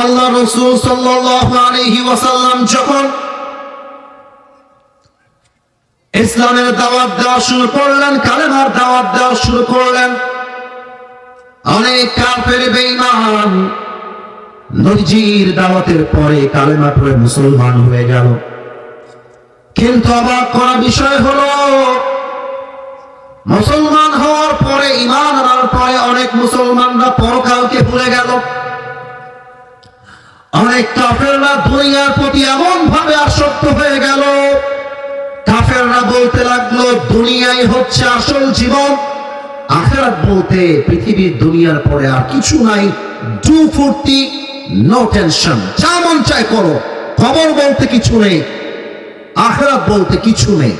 আল্লাহ রসুল আলাইহি ওয়াসাল্লাম যখন ইসলামের দাওয়াত দেওয়া শুরু করলেন, কালেমার দাওয়াত দেওয়া শুরু করলেন, অনেক কাফের বেঈমান নবীজির দাওয়াতের পরে কালেমা পড়ে মুসলমান হয়ে গেল। কিন্তু অবাক করা বিষয় হলো, মুসলমান হওয়ার পরে ইমান আনার পরে অনেক মুসলমানরা পরকালকে ভুলে গেল। অনেক কাফেররা দুনিয়ার প্রতি এমন ভাবে আসক্ত হয়ে গেল। কাফেররা বলতে লাগল, দুনিয়াই হচ্ছে আসল জীবন। আখেরাত বলতে পৃথিবীর দুনিয়ার পরে আর কিছু নাই। ডু ফুর্তি নো টেনশন যা মন চায় করো। খবর বলতে কিছু নেই। আখেরাত বলতে কিছু নেই।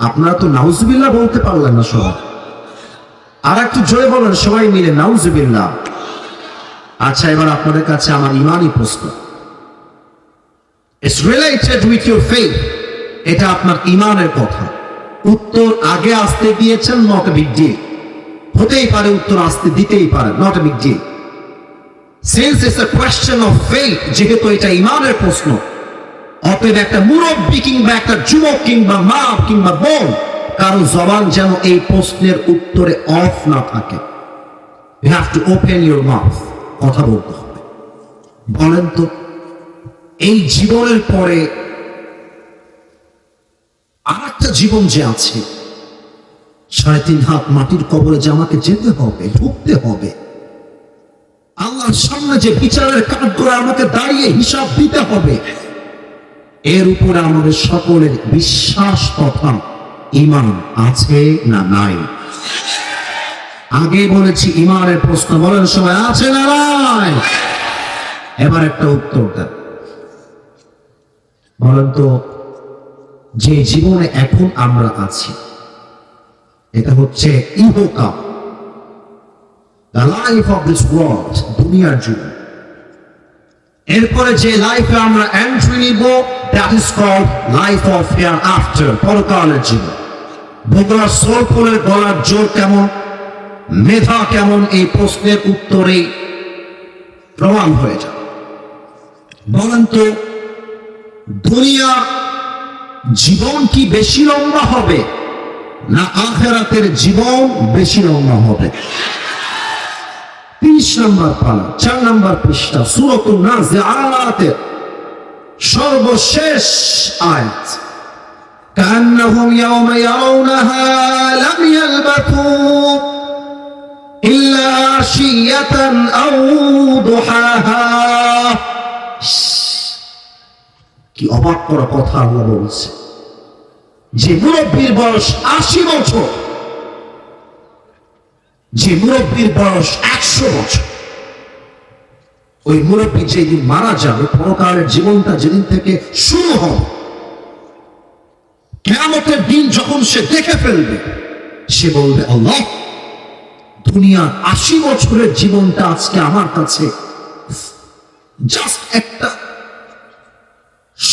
আপনারা তো নাউজুবিল্লাহ বলতে পারলেন না সবাই। আর একটু জোরে বলেন, সবাই মিলে নাউজুবিল্লাহ। আচ্ছা এবার আপনাদের কাছে আমার ইমানই প্রশ্ন। It's related with your faith এটা আপনার ইমানের কথা। উত্তর আগে আসতে দিয়েছেন নট বিগ ডিল হতেই পারে উত্তর আসতে দিতেই পারে not big deal since it's a question of faith যেহেতু এটা ইমানের প্রশ্ন, অতএব একটা মুরব্বী কিংবা একটা যুবক কিংবা মা কিংবা বোন, কারও জবান যেন এই প্রশ্নের উত্তরে অফ না থাকে। You have to open your mouth কথা বলতে হবে। বলেন তো, এই জীবনের পরে আর একটা জীবন যে আছে, সাড়ে তিন হাত মাটির কবরে যে আমাকে যেতে হবে, ঢুকতে হবে, আল্লাহর সামনে যে বিচারের কাঠ করে আমাকে দাঁড়িয়ে হিসাব দিতে হবে, এর উপরে আমাদের সকলের বিশ্বাস তথা ইমান আছে না নাই? আগে বলেছি ইমানের প্রশ্ন বলেন সময় আছে না নাই? এবার একটা উত্তর দেন বলেন তো, যে জীবনে এখন আমরা আছি, এটা হচ্ছে ইহকাল the life of this world দুনিয়ার জীবন। এরপরে যে লাইফে আমরা এন্ট্রি নিব that is called life of hereafter পরকালের জীবন। বগুড়ার সোলপুরের গলার জোর কেমন? মেধা কেমন এই প্রশ্নের উত্তরে প্রমাণ হয়ে যায় বলেন তো দুনিয়ার জীবন কি বেশি লম্বা হবে না আখেরাতের জীবন বেশি লম্বা হবে তিরিশ নম্বর পালা চার নম্বর পৃষ্ঠা সুরত নাজিআতের সর্বশেষ আয়াত كأنهم يوم يرونها لم يلبثوا কি অবাক করা কথা আল্লাহ বলছে। যে মুরব্বীর বয়স আশি বছর, যে মুরব্বীর বয়স একশো বছর, ওই মুরব্বী যেদিন মারা যাবে, পরকালের জীবনটা যেদিন থেকে শুরু হবে কেমতের দিন যখন সে দেখে ফেলবে, সে বলবে, আল্লাহ দুনিয়ার আশি বছরের জীবনটা আজকে আমার কাছে। জাস্ট একটা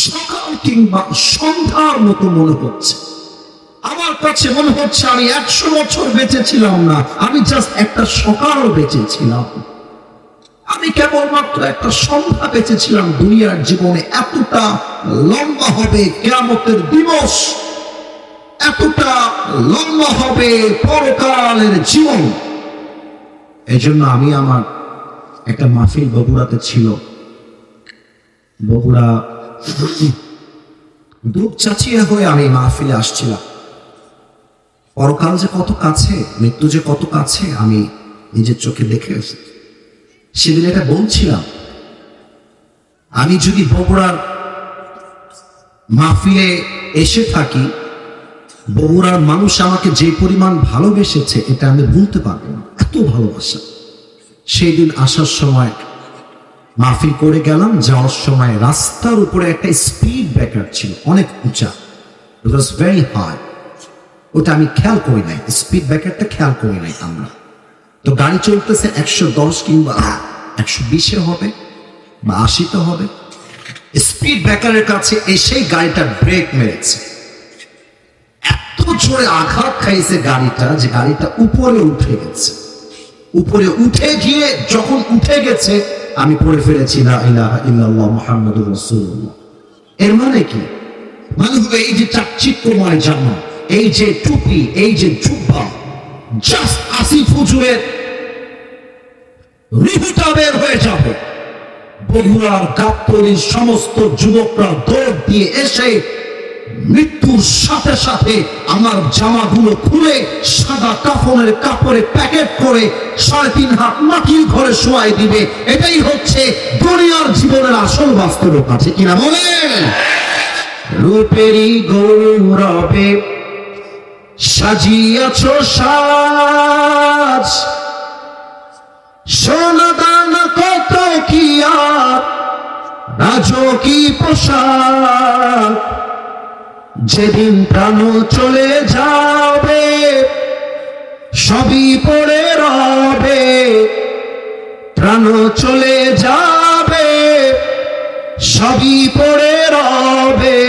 সকাল কিংবা সন্ধ্যার মতো মনে হচ্ছে। আমার কাছে মনে হচ্ছে আমি একশো বছর বেঁচেছিলাম না, আমি জাস্ট একটা সকাল বেঁচেছিলাম। আমি কেবলমাত্র একটা সন্ধ্যা বেঁচেছিলাম, দুনিয়ার জীবনে এতটা লম্বা হবে কেরামতের দিবস, এতটা লম্বা হবে পরকালের জীবন। এই জন্য আমি আমার একটা মাহফিল বগুড়াতে ছিল। বগুড়া দুধ চাচিয়ে হয়ে আমি মাহফিলে আসছিলাম। পরকাল যে কত কাছে, মৃত্যু যে কত কাছে, আমি নিজের চোখে দেখে এসেছি। সেদিন এটা বলছিলাম, আমি যদি বগুড়ার মাহফিলে এসে থাকি বগুড়ার মানুষ আমাকে যে পরিমাণ ভালোবেসেছে, এটা আমি ভুলতে পারব এত ভালোবাসা। সেই দিন আসার সময় মাহফিল করে গেলাম, যাওয়ার সময় রাস্তার উপরে একটা স্পিড ব্রেকার ছিল, অনেক উঁচা। ইট ওয়াজ ভেরি হাই ওটা আমি খেয়াল করি নাই। স্পিড ব্রেকারটা খেয়াল করি নাই আমরা। তো গাড়ি চলতেছে একশো দশ কিংবা একশো বিশে হবে বা আশিতে হবে। স্পিড ব্রেকারের কাছে এসেই গাড়িটা ব্রেক মেরেছে। জোরে আঘাত খাইছে গাড়িটা, যে গাড়িটা উপরে উঠে গেছে। উপরে উঠে গিয়ে যখন উঠে গেছে, আমি পড়ে ফেলেছি এর মানে কি? মানে এই যে জামা, এই যে টুপি, এই যে জাস্ট বের হয়ে যাবে। বগুড়ার গাবতলির সমস্ত যুবকরা দৌড় দিয়ে এসে মৃত্যুর সাথে সাথে আমার জামাগুলো খুলে সাদা কাফনের কাপড়ে প্যাকেট করে সাড়ে তিন হাত মাটির ঘরে শোয়াই দিবে। এটাই হচ্ছে দুনিয়ার জীবনের আসল বাস্তবতা আছে কিনা বলে রূপেরই গৌরবে সাজিয়াছ সাজ। সোনা দানা কত কি আর রাজকি পোশাক। যেদিন প্রাণ চলে যাবে, সবই পড়ে রবে। প্রাণ চলে যাবে, সবই পড়ে রবে।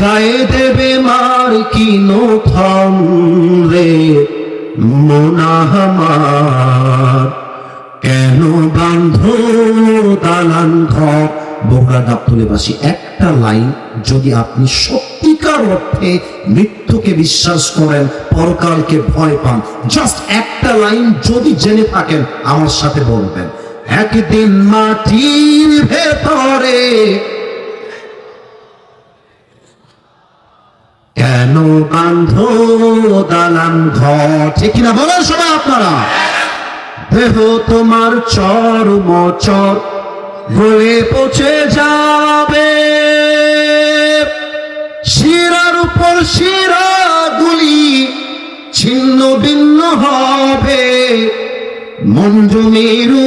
গায়ে দেবে মার কি নথম রে মোনাহমার কেন বান্ধ দালান ঘর? বগুড়া গাবতলিবাসী একটা লাইন যদি আপনি সত্যিকার অর্থে মৃত্যুকে বিশ্বাস করেন, পরকালকে ভয় পান জাস্ট একটা লাইন যদি জেনে থাকেন, আমার সাথে বলবেন, একদিন মাটির ভেতরে কেন বান্ধ দালান ঠিক কিনা বলেন সবাই আপনারা। দেহ তোমার চর হয়ে পচে যাবে। শিরার উপর শিরা গুলি ছিন্ন ভিন্ন হবে। মঞ্জুমেরু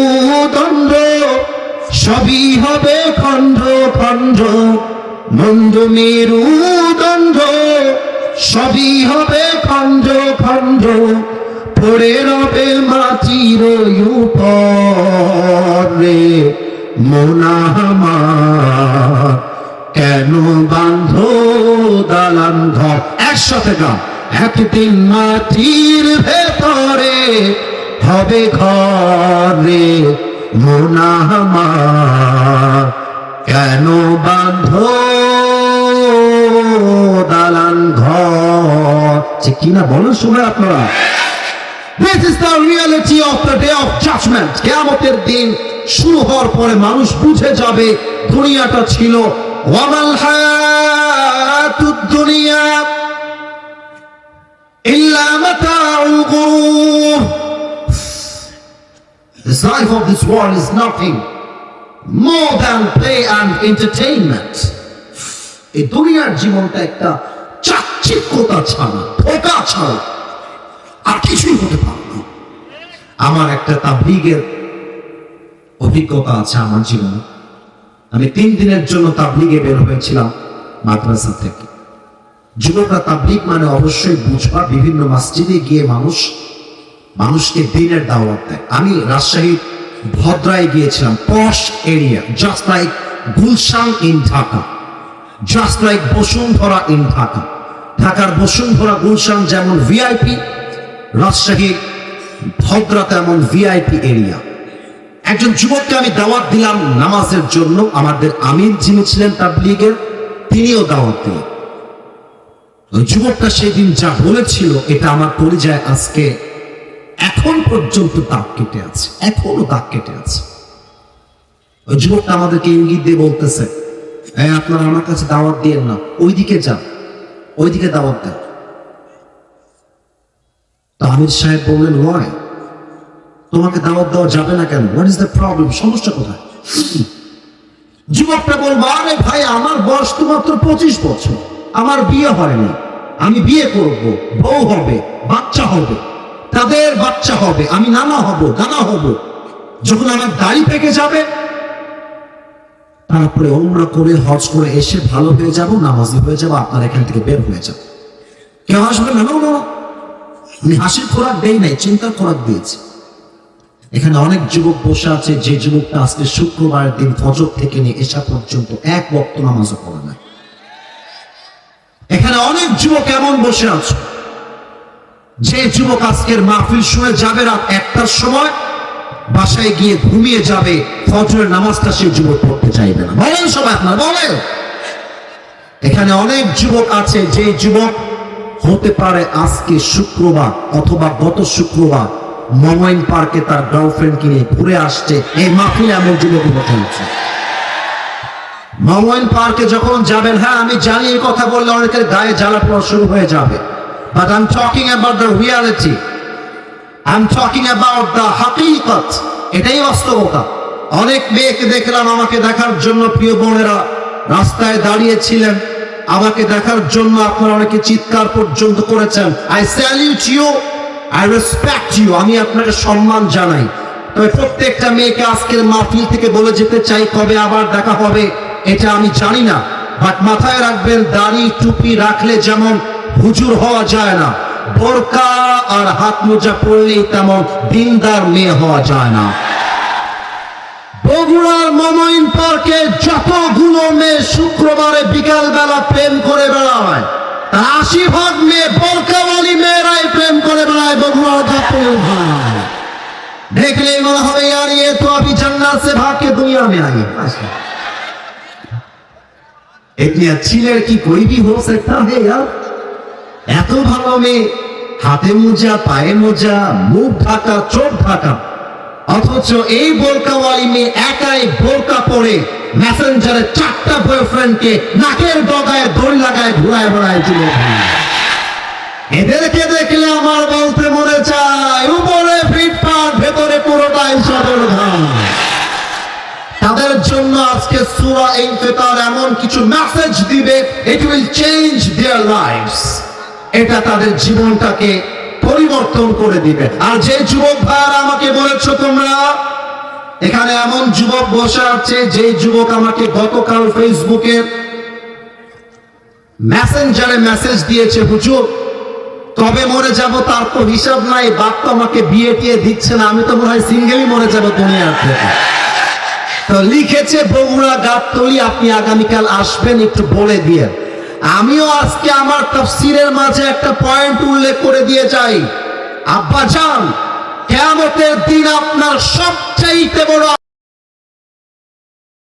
দণ্ড সবই হবে খণ্ড খণ্ড। মঞ্জুমেরু দণ্ড সবই হবে খণ্ড খণ্ড। পড়ে রবে মাটির উপরে। মোনাহামার কেন বান্ধ দালান ঘর? একসাথে গান একদিন মাটির ভেতরে হবে ঘরে মোনাহামার কেন বান্ধ দালান ঘর? যে কিনা বলেন শুনে আপনারা? This is the reality of the day of judgment. কেয়ামতের দিন শুরু হওয়ার পরে মানুষ বুঝে যাবে দুনিয়াটা ছিল ওয়ামাল দুনিয়া life of this world is nothing more than play and entertainment. এই দুনিয়ার জীবনটা একটা চাকচিক্যতা ছাড়া, ধোকা ছাড়া আর কিছুই হতে পারে না আমার একটা তাবলিগের অভিজ্ঞতা আছে আমার জীবনে। আমি তিন দিনের জন্য তাবলিগে বের হয়েছিলাম মাদ্রাসা থেকে। যুবকরা তাবলিগ মানে অবশ্যই বুঝবা বিভিন্ন মসজিদে গিয়ে মানুষ, মানুষকে দিনের দাওয়াত দেয়। আমি রাজশাহী ভদ্রায় গিয়েছিলাম, posh area just like Gulshan in Dhaka just like Bashundhara in Dhaka. ঢাকার বসুন্ধরা, গুলশান যেমন ভিআইপি রাজশাহী ভদ্রা তেমন ভিআইপি এরিয়া একজন যুবককে আমি দাওয়াত দিলাম নামাজের জন্য। আমাদের আমির যিনি ছিলেন তাবলিগের, তিনিও দাওয়াত দিলেন। যুবকটা সেদিন যা বলেছিল, এটা আমার পরিচয় আজকে এখন পর্যন্ত দাগ কেটে আছে, এখনও দাগ কেটে আছে। ওই যুবকটা আমাদেরকে ইঙ্গিত দিয়ে বলতেছে হ্যাঁ আপনারা আমার কাছে দাওয়াত দিয়েন না, ওইদিকে যান, ওইদিকে দাওয়াত দেন। তো আমির সাহেব বললেন ওয়াই তোমাকে দাওয়াত দেওয়া যাবে না কেন? হোয়াট ইজ দ্য প্রবলেম সমস্যা কোথায়? যুবকটা বলব, আরে ভাই, আমার বয়স তো মাত্র পঁচিশ বছর। আমার বিয়ে হয়নি। আমি বিয়ে করব। বউ হবে, বাচ্চা হবে। তাদের বাচ্চা হবে। আমি নানা হব, দানা হব। যখন আমার দাড়ি পেকে যাবে, তারপরে ওমরা করে, হজ করে এসে ভালো হয়ে যাব, নামাজি হয়ে যাব, আপনার এখান থেকে বের হয়ে যাব। কেউ আসবে না? না না আমি হাসির খোরাক দেই নাই, চিন্তার খোরাক দিয়েছি। এখানে অনেক যুবক বসে আছে, যে যুবকটা আজকে শুক্রবারের দিন ফজর থেকে নিয়ে এসা পর্যন্ত এক বক্ত নামাজও পড়ে নাই। এখানে অনেক যুবক এমন বসে আছে, যে যুবক আজকের মাহফিল শুনে যাবে রাত একটার সময়, বাসায় গিয়ে ঘুমিয়ে যাবে, ফজরের নামাজটা সে যুবক পড়তে চাইবে না। বলেন সবাই আপনার, বলেন। এখানে অনেক যুবক আছে, যে যুবক হতে পারে আজকে শুক্রবার অথবা গত শুক্রবার মমইন পার্কে তার গার্লফ্রেন্ড কিনে ঘুরে আসছে এই মাহফিলে এমন যুবক হচ্ছে মমইন পার্কে যখন যাবেন হ্যাঁ আমি জানি এই কথা বললে অনেকের গায়ে জ্বালা পড়া শুরু হয়ে যাবে। But I am talking about the reality I am talking about the হাকিকত এটাই বাস্তবতা। অনেক মেয়েকে দেখলাম, আমাকে দেখার জন্য প্রিয় বোনেরা রাস্তায় দাঁড়িয়েছিলেন। আমাকে দেখার জন্য আপনারা অনেকে চিৎকার পর্যন্ত করেছেন। I salute you I respect you আমি আপনাকে সম্মান জানাই। তবে প্রত্যেকটা মেয়েকে আজকের মাহফিল থেকে বলে যেতে চাই, কবে আবার দেখা হবে, এটা আমি জানি না। বাট মাথায় রাখবেন, দাড়ি, টুপি রাখলে যেমন হুজুর হওয়া যায় না, বোরকা আর হাত মোজা পরলেই তেমন দিনদার মেয়ে হওয়া যায় না। বগুড়ার মমইন পার্কে যতগুলো মেয়ে শুক্রবারে বিকালবেলা প্রেম করে বেড়ায়। আশি ভাগ মেয়ে বোরকাওয়ালি মেয়েরাই প্রেম করে বেড়ায় বগুড়ার জাতীয় ভাই देखने वाला हमें यार ये तो अभी जन्नत से भाग के दुनिया में आई इतनी अच्छी लड़की कोई भी हो सकता है यार এত ভালো মেয়ে হাতে মোজা পায়ে মোজা মুখ ঢাকা চোখ ঢাকা অথচ এই বোরকাওয়ালি মেয়ে একাই বোরকা পরে মেসেঞ্জারে চারটা বয়ফ্রেন্ডকে নাকের ডগায় দড়ি লাগায় ঘুরায় বেড়ায় যুবক এদেরকে দেখলে আমার বলতে মনে চায় উপরে ফিটফাট, ভেতরে পুরোটাই সদর ধান তাদের জন্য আজকে সুরা ইনফিতার এমন কিছু মেসেজ দিবে it will change their lifes এটা তাদের জীবনটাকে পরিবর্তন করে দিবে। আর যে যুবক ভাইয়ারা আমাকে বলেছ তোমরা, এখানে এমন যুবক বসে আছে যে যুবক আমাকে গতকাল ফেসবুকে মেসেঞ্জারে মেসেজ দিয়েছে, হুজুর, কবে মরে যাব তার তো হিসাব নাই, বাপ তো আমাকে বিয়ে টিয়ে দিচ্ছে না, আমি তো মনে হয় সিঙ্গেলই মরে যাব দুনিয়ার থেকে। তো লিখেছে, বগুড়া গাবতলি, আপনি আগামীকাল আসবেন, একটু বলে দিয়ে। আমিও আজকে আমার তফসিরের মাঝে একটা পয়েন্ট উল্লেখ করে দিয়ে যাই। আব্বা যান কেমতের দিন আপনার সবচাইতে বড়